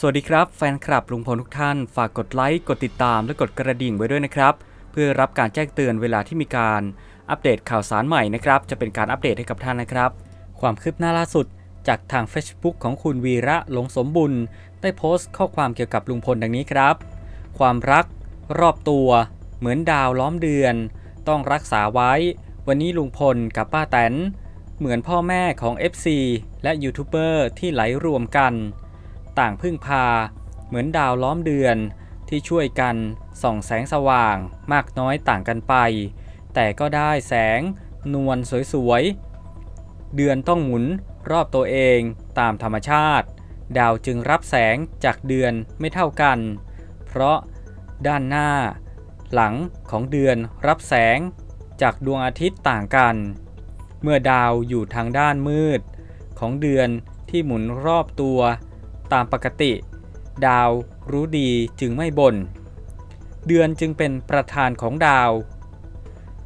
สวัสดีครับแฟนคลับลุงพลทุกท่าน ฝากกดไลค์ กดติดตาม และกดกระดิ่งไว้ด้วยนะครับ เพื่อรับการแจ้งเตือนเวลาที่มีการอัปเดตข่าวสารใหม่นะครับ จะเป็นการอัปเดตให้กับท่านนะครับ ความคืบหน้าล่าสุด จากทาง Facebook ของคุณวีระหลงสมบุญ ได้โพสต์ข้อความเกี่ยวกับลุงพลดังนี้ครับ ความรัก รอบตัว เหมือนดาวล้อมเดือน ต้องรักษาไว้ วันนี้ลุงพลกับป้าแตนเหมือนพ่อแม่ของ FC และยูทูบเบอร์ที่ไหลรวมกัน ต่างพึ่งพา เหมือนดาวล้อมเดือนที่ช่วยกันส่องแสงสว่างมากน้อยต่างกันไป แต่ก็ได้แสงนวลสวยๆ เดือนต้องหมุนรอบตัวเองตามธรรมชาติ ดาวจึงรับแสงจากเดือนไม่เท่ากัน เพราะด้านหน้า หลังของเดือนรับแสงจากดวงอาทิตย์ต่างกัน เมื่อดาวอยู่ทางด้านมืด ของเดือนที่หมุนรอบตัว ตามปกติ ดาวรู้ดีจึงไม่บน่น เดือนจึงเป็นประธานของดาว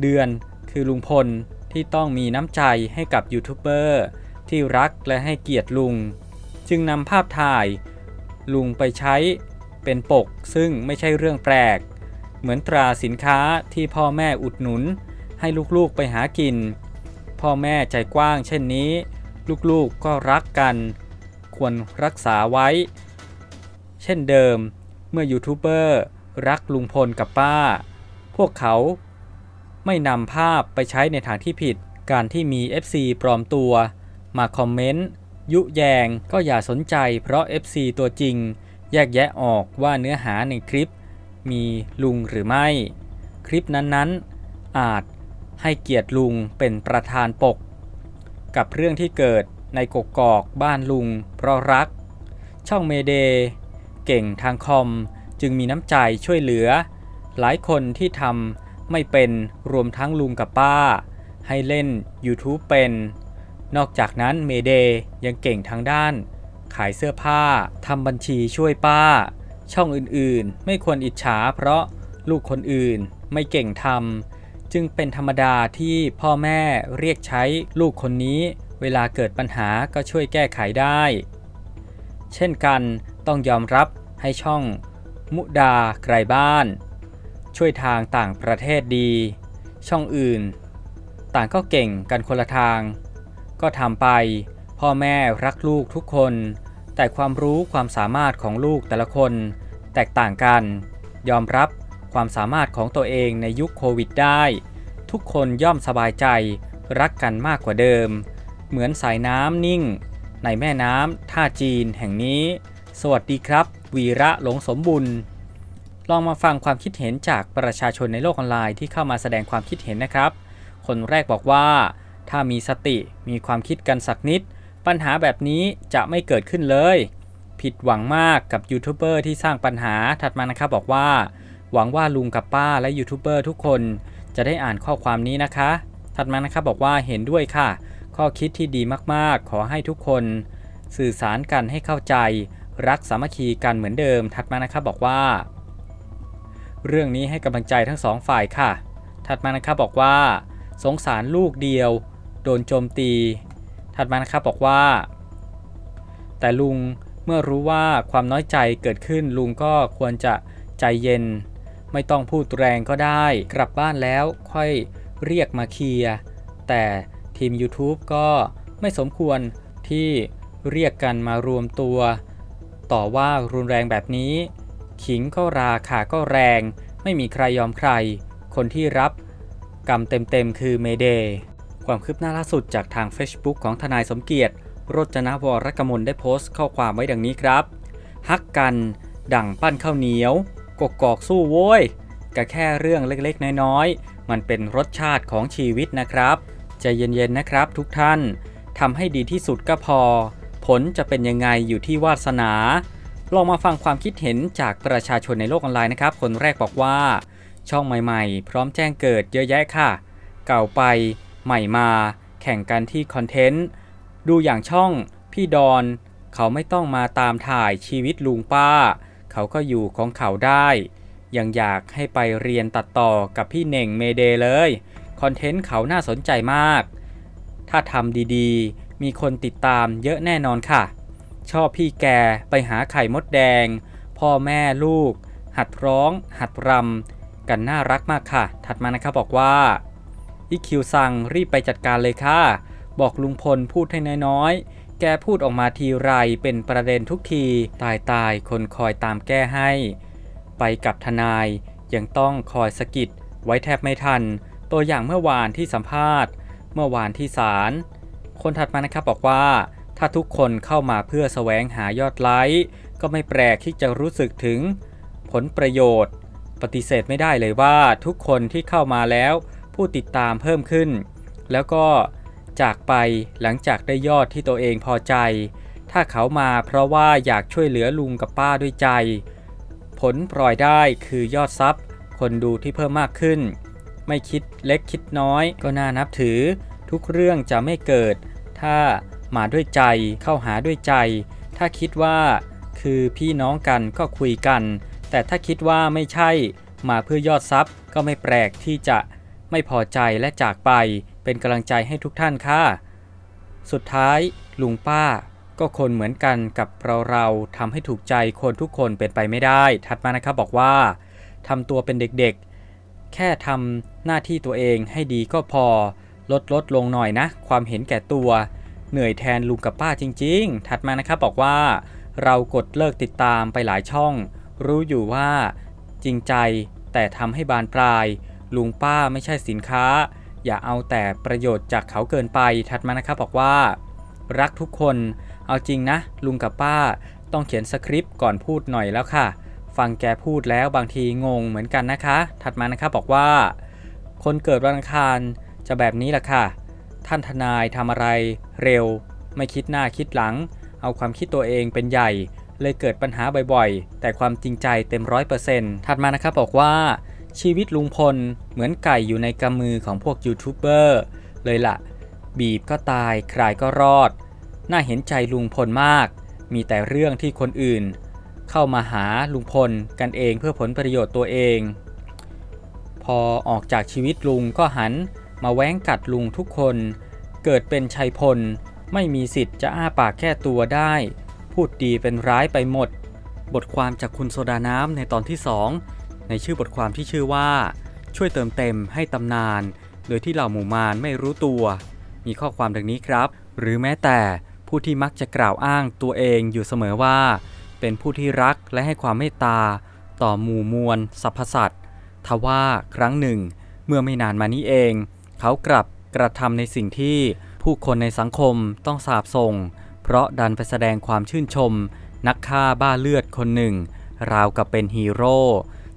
เดือนคือลุงพลที่ต้องมีน้ำใจให้กับยูทูบเบอร์ที่รักและให้เกียรติลุง จึงนำภาพถ่าย ลุงไปใช้เป็นปกซึ่งไม่ใช่เรื่องแปลก เหมือนตราสินค้าที่พ่อแม่อุดหนุน ให้ลูกๆไปหากิน พ่อแม่ใจกว้างเช่นนี้ ลูกๆก็รักกัน ควรรักษาไว้ เช่นเดิม เมื่อยูทูบเบอร์รักลุงพลกับป้า พวกเขาไม่นำภาพไปใช้ในทางที่ผิด การที่มี FC ปลอมตัว มาคอมเมนต์ ยุแยงก็อย่าสนใจเพราะ FC ตัวจริง แยกแยะออกว่าเนื้อหาในคลิป มีลุงหรือไม่ คลิปนั้นๆ อาจให้เกียรติลุงเป็นประธานปก กับเรื่องที่เกิด ในกกอกบ้านลุง เพราะรัก ช่องเมเด เก่งทางคอมจึงมีน้ำใจช่วยเหลือ หลายคนที่ทำไม่เป็นรวมทั้งลุงกับป้า ให้เล่น YouTube เป็น นอกจากนั้นเมเดยังเก่งทางด้าน ขายเสื้อผ้าทำบัญชีช่วยป้า ช่องอื่นๆ ไม่ควรอิจฉาเพราะลูกคนอื่นไม่เก่งทำจึงเป็นธรรมดาที่พ่อแม่เรียกใช้ลูกคนนี้ เวลาเกิดปัญหาก็ช่วยแก้ไขได้ เช่นกันต้องยอมรับให้ช่อง มุดาไกลบ้าน ช่วยทางต่างประเทศดี ช่องอื่น ต่างก็เก่งกันคนละทาง ก็ทำไป พ่อแม่รักลูกทุกคน แต่ความรู้ความสามารถของลูกแต่ละคน แตกต่างกัน ยอมรับความสามารถของตัวเองในยุคโควิดได้ ทุกคนย่อมสบายใจรักกันมากกว่าเดิม เหมือนสายน้ำนิ่ง ในแม่น้ำท่าจีนแห่งนี้ สวัสดีครับ วีระหลงสมบุญ ลองมาฟังความคิดเห็นจากประชาชนในโลกออนไลน์ที่เข้ามาแสดงความคิดเห็นนะครับ คนแรกบอกว่า ถ้ามีสติมีความคิดกันสักนิด ปัญหาแบบนี้จะไม่เกิดขึ้นเลย ผิดหวังมากกับยูทูบเบอร์ที่สร้างปัญหาถัดมานะครับบอกว่า หวังว่าลุงกับป้าและยูทูบเบอร์ทุกคนจะได้อ่านข้อความนี้นะคะ ถัดมานะครับบอกว่าเห็นด้วยค่ะ ข้อคิดที่ดีมากๆ ขอให้ทุกคน สื่อสารกันให้เข้าใจ รักสามัคคีกันเหมือนเดิมถัดมานะครับบอกว่า เรื่องนี้ให้กำลังใจทั้งสองฝ่ายค่ะ ถัดมานะครับบอกว่า สงสารลูกเดียว โดนโจมตี ถัดมานะครับบอกว่า แต่ลุงเมื่อรู้ว่าความน้อยใจเกิดขึ้นลุงก็ควรจะใจเย็น ไม่ต้องพูดแรงก็ได้ กลับบ้านแล้วค่อยเรียกมาเคลียร์แต่ ทีม YouTube ก็ไม่สมควรที่เรียกกันมารวมตัว ต่อว่ารุนแรงแบบนี้ ขิงก็ราขาก็แรง ไม่มีใครยอมใคร คนที่รับกรรมเต็มๆคือเมเดย์ความคืบหน้าล่าสุดจากทาง Facebook ของทนายสมเกียรติรจนวรกมลได้โพสต์ข้อความไว้ดังนี้ครับ ฮักกัน ดั่งปั้นข้าวเหนียว กกกอกสู้โว้ยก็แค่เรื่องเล็กๆ น้อยๆ มันเป็นรสชาติของชีวิตนะครับ ใจเย็นๆนะครับทุกท่านทำให้ดีที่สุดก็พอ ผลจะเป็นยังไงอยู่ที่วาสนา ลองมาฟังความคิดเห็นจากประชาชนในโลกออนไลน์นะครับ คนแรกบอกว่า ช่องใหม่ๆ พร้อมแจ้งเกิดเยอะแยะค่ะ เก่าไปใหม่มา แข่งกันที่คอนเทนต์ ดูอย่างช่อง พี่ดอน เขาไม่ต้องมาตามถ่ายชีวิตลุงป้า เขาก็อยู่ของเขาได้ ยังอยากให้ไปเรียนตัดต่อกับพี่เน่งเมเดเลย คอนเทนต์เขาน่าสนใจมาก ถ้าทำดีๆ มีคนติดตามเยอะแน่นอนค่ะ ชอบพี่แกไปหาไข่มดแดง พ่อแม่ลูก หัดร้อง หัดรำกันน่ารักมากค่ะ ถัดมานะครับบอกว่าอีคิวสั่งรีบไปจัดการเลยค่ะ บอกลุงพลพูดให้น้อยๆ แกพูดออกมาทีไรเป็นประเด็นทุกที ตายตายๆคนคอยตามแก้ให้ ไปกับทนายยังต้องคอยสะกิดไว้แทบไม่ทัน ตัวอย่างเมื่อวานที่สัมภาษณ์ เมื่อวานที่ศาลคนถัดมานะครับบอกว่า ถ้าทุกคนเข้ามาเพื่อแสวงหายอดไลค์ก็ไม่แปลกที่จะรู้สึกถึงผลประโยชน์ ปฏิเสธไม่ได้เลยว่าทุกคนที่เข้ามาแล้ว ผู้ติดตามเพิ่มขึ้น แล้วก็จากไปหลังจากได้ยอดที่ตัวเองพอใจ ถ้าเขามาเพราะว่าอยากช่วยเหลือลุงกับป้าด้วยใจ ผลปล่อยได้คือยอดซับคนดูที่เพิ่มมากขึ้น ไม่คิดเล็กคิดน้อย ก็น่านับถือ ทุกเรื่องจะไม่เกิด ถ้ามาด้วยใจเข้าหาด้วยใจ ถ้าคิดว่า คือพี่น้องกันก็คุยกัน แต่ถ้าคิดว่าไม่ใช่มาเพื่อยอดซับก็ไม่แปลกที่จะไม่พอใจและจากไปเป็นกำลังใจให้ทุกท่านค่ะ สุดท้ายลุงป้าก็คนเหมือนกันกับเราเราทำให้ถูกใจคนทุกคนเป็นไปไม่ได้ ถัดมานะครับบอกว่าทำตัวเป็นเด็กๆ แค่ทำหน้าที่ตัวเองให้ดีก็พอ ลดลดลงหน่อยนะ ความเห็นแก่ตัว เหนื่อยแทนลุงกับป้าจริง ๆ ถัดมานะครับบอกว่า เรากดเลิกติดตามไปหลายช่อง รู้อยู่ว่า จริงใจแต่ทำให้บานปลาย ลุงป้าไม่ใช่สินค้า อย่าเอาแต่ประโยชน์จากเขาเกินไป ถัดมานะครับบอกว่า รักทุกคน เอาจริงนะ ลุงกับป้า ต้องเขียนสคริปต์ก่อนพูดหน่อยแล้วค่ะ ฟังแกพูดแล้วบางทีงงเหมือนกันนะคะ ถัดมานะครับบอกว่า คนเกิดวันอังคารจะแบบนี้แหละค่ะ ท่านทนายทำอะไรเร็ว ไม่คิดหน้าคิดหลัง เอาความคิดตัวเองเป็นใหญ่ เลยเกิดปัญหาบ่อยๆ แต่ความจริงใจเต็มร้อยเปอร์เซ็นต์ถัดมานะครับบอกว่า ชีวิตลุงพลเหมือนไก่อยู่ในกำมือของพวกยูทูบเบอร์เลยล่ะ บีบก็ตายคลายก็รอด น่าเห็นใจลุงพลมาก มีแต่เรื่องที่คนอื่น เข้ามาหาลุงพลกันเองเพื่อผลประโยชน์ตัวเอง พอออกจากชีวิตลุงก็หันมาแว้งกัดลุงทุกคน เกิดเป็นชัยพลไม่มีสิทธิ์จะอ้าปากแค่ตัวได้ พูดดีเป็นร้ายไปหมด บทความจากคุณโซดาน้ำในตอนที่ 2 ในชื่อบทความที่ชื่อว่า ช่วยเติมเต็มให้ตำนาน โดยที่เหล่าหมู่มารไม่รู้ตัว มีข้อความดังนี้ครับ หรือแม้แต่ผู้ที่มักจะกล่าวอ้างตัวเองอยู่เสมอว่า เป็นผู้ที่รักและให้ความเมตตา ต่อหมู่มวลสรรพสัตว์ทว่าครั้งหนึ่ง เมื่อไม่นานมานี้เอง เขากลับกระทำในสิ่งที่ผู้คนในสังคมต้องสาบส่ง เพราะดันไปแสดงความชื่นชม นักฆ่าบ้าเลือดคนหนึ่ง ราวกับเป็นฮีโร่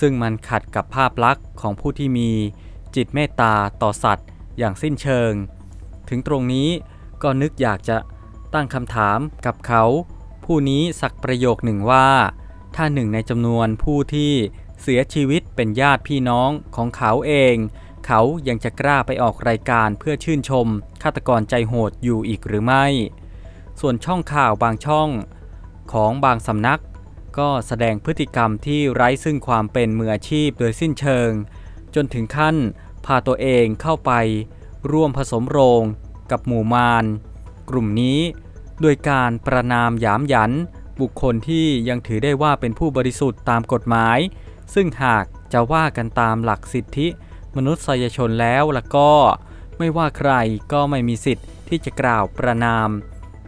ซึ่งมันขัดกับภาพลักษณ์ของผู้ที่มี จิตเมตตาต่อสัตว์ อย่างสิ้นเชิง ถึงตรงนี้ก็นึกอยากจะตั้งคำถามกับเขา ผู้นี้สักประโยคหนึ่งว่า ถ้าหนึ่งในจำนวนผู้ที่เสียชีวิตเป็นญาติพี่น้องของเขาเอง เขายังจะกล้าไปออกรายการเพื่อชื่นชมฆาตกรใจโหดอยู่อีกหรือไม่ ส่วนช่องข่าวบางช่องของบางสำนัก ก็แสดงพฤติกรรมที่ไร้ซึ่งความเป็นมืออาชีพโดยสิ้นเชิง จนถึงขั้นพาตัวเองเข้าไป ร่วมผสมโรงกับหมู่มารกลุ่มนี้ โดยการประนามหยามหยัน บุคคลที่ยังถือได้ว่าเป็นผู้บริสุทธิ์ตามกฎหมาย ซึ่งหากจะว่ากันตามหลักสิทธิ มนุษยชนแล้วแล้วก็ไม่ว่าใครก็ไม่มีสิทธิ์ที่จะกล่าวประนาม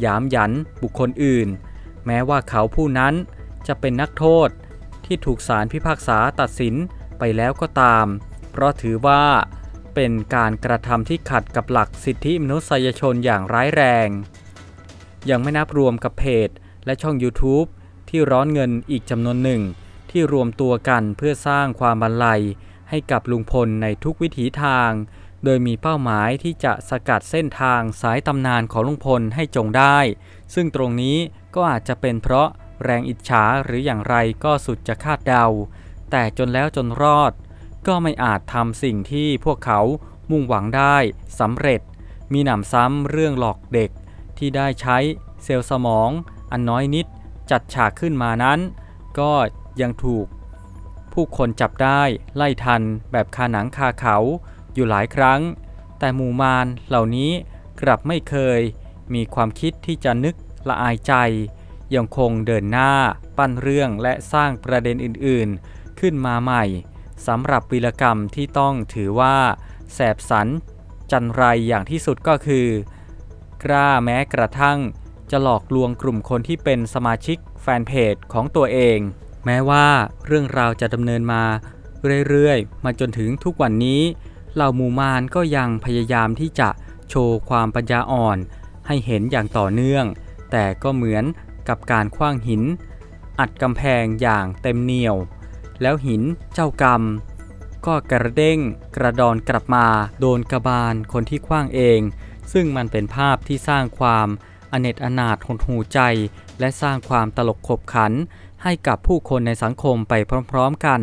หยามหยันบุคคลอื่น แม้ว่าเขาผู้นั้นจะเป็นนักโทษที่ถูกศาลพิพากษาตัดสินไปแล้วก็ตาม เพราะถือว่าเป็นการกระทำที่ขัดกับหลักสิทธิมนุษยชนอย่างร้ายแรง ยังไม่นับรวมกับเพจ และช่อง YouTube ที่ร้อนเงินอีกจำนวนหนึ่ง ที่รวมตัวกันเพื่อสร้างความบันไลให้กับลุงพลในทุกวิถีทาง โดยมีเป้าหมายที่จะสกัดเส้นทางสายตำนานของลุงพลให้จงได้ ซึ่งตรงนี้ก็อาจจะเป็นเพราะแรงอิจฉาหรืออย่างไรก็สุดจะคาดเดา แต่จนแล้วจนรอด ก็ไม่อาจทำสิ่งที่พวกเขามุ่งหวังได้สำเร็จ มีหนำซ้ำเรื่องหลอกเด็ก ที่ได้ใช้เซลล์สมองอันน้อยนิดจัดฉากขึ้นมานั้น ก็ยังถูก ผู้คนจับได้ไล่ทันแบบคาหนังคาเขาอยู่หลายครั้ง แต่หมู่มารเหล่านี้กลับไม่เคย มีความคิดที่จะนึกละอายใจ ยังคงเดินหน้าปั้นเรื่องและสร้างประเด็นอื่นๆ ขึ้นมาใหม่สำหรับวีรกรรมที่ต้องถือว่า แสบสันจันไรอย่างที่สุดก็คือ กล้าแม้กระทั่ง จะหลอกลวงกลุ่มคนที่เป็นสมาชิกแฟนเพจของตัวเอง แม้ว่าเรื่องราวจะดำเนินมาเรื่อยๆ มาจนถึงทุกวันนี้ เหล่ามูมารก็ยังพยายามที่จะโชว์ความปัญญาอ่อน ให้เห็นอย่างต่อเนื่อง แต่ก็เหมือนกับการคว้างหิน อัดกำแพงอย่างเต็มเหนียว แล้วหินเจ้ากรรม ก็กระเด้งกระดอนกลับมา โดนกระบาลคนที่คว้างเอง ซึ่งมันเป็นภาพที่สร้างความอเนจอนาถหดหูใจ และสร้างความตลกขบขัน ให้กับผู้คนในสังคมไปพร้อมๆกัน